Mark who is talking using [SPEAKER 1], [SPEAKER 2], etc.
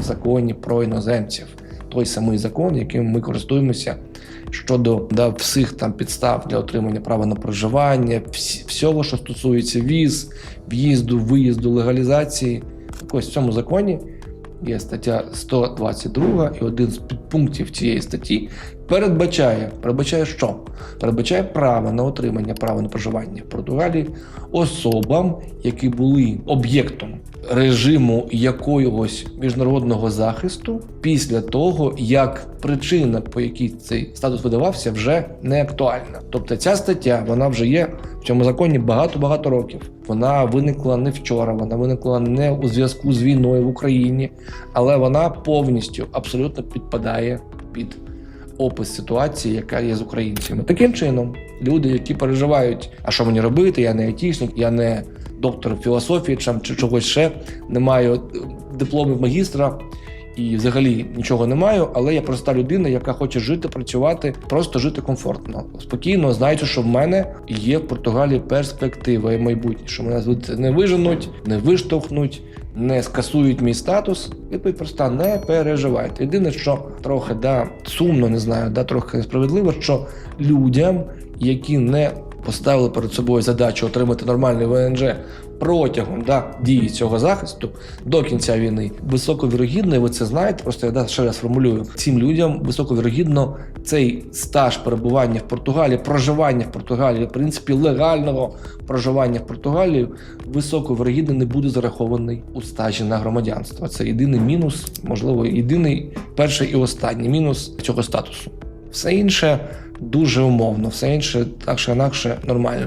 [SPEAKER 1] в законі про іноземців. Той самий закон, яким ми користуємося щодо да, всіх там підстав для отримання права на проживання, всього, що стосується віз, в'їзду, виїзду, легалізації. Ось в цьому законі є стаття 122, і один з підпунктів цієї статті передбачає, передбачає що? Передбачає право на отримання права на проживання в Португалії особам, які були об'єктом режиму якогось міжнародного захисту після того, як причина, по якій цей статус видавався, вже не актуальна. Тобто ця стаття вона вже є в цьому законі багато-багато років. Вона виникла не вчора, вона виникла не у зв'язку з війною в Україні, але вона повністю абсолютно підпадає під опис ситуації, яка є з українцями. Таким чином, люди, які переживають, а що мені робити, я не айтішник, я не доктор філософії чи, чогось ще, не маю е, дипломів магістра. І взагалі нічого не маю, але я проста людина, яка хоче жити, працювати, просто жити комфортно, спокійно, знаючи, що в мене є в Португалії перспектива і майбутнє, що мене звідти не виженуть, не виштовхнуть, не скасують мій статус. Відповідь проста, не переживайте. Єдине, що трохи да сумно, не знаю, да трохи несправедливо, що людям, які не поставили перед собою задачу отримати нормальний ВНЖ протягом да, дії цього захисту до кінця війни, високовірогідно, і ви це знаєте. Просто я да, ще раз формулюю цим людям високовірогідно цей стаж перебування в Португалії, проживання в Португалії, в принципі, легального проживання в Португалії, високовірогідно не буде зарахований у стажі на громадянство. Це єдиний мінус, можливо, єдиний перший і останній мінус цього статусу. Все інше дуже умовно, все інше так чи інакше нормально.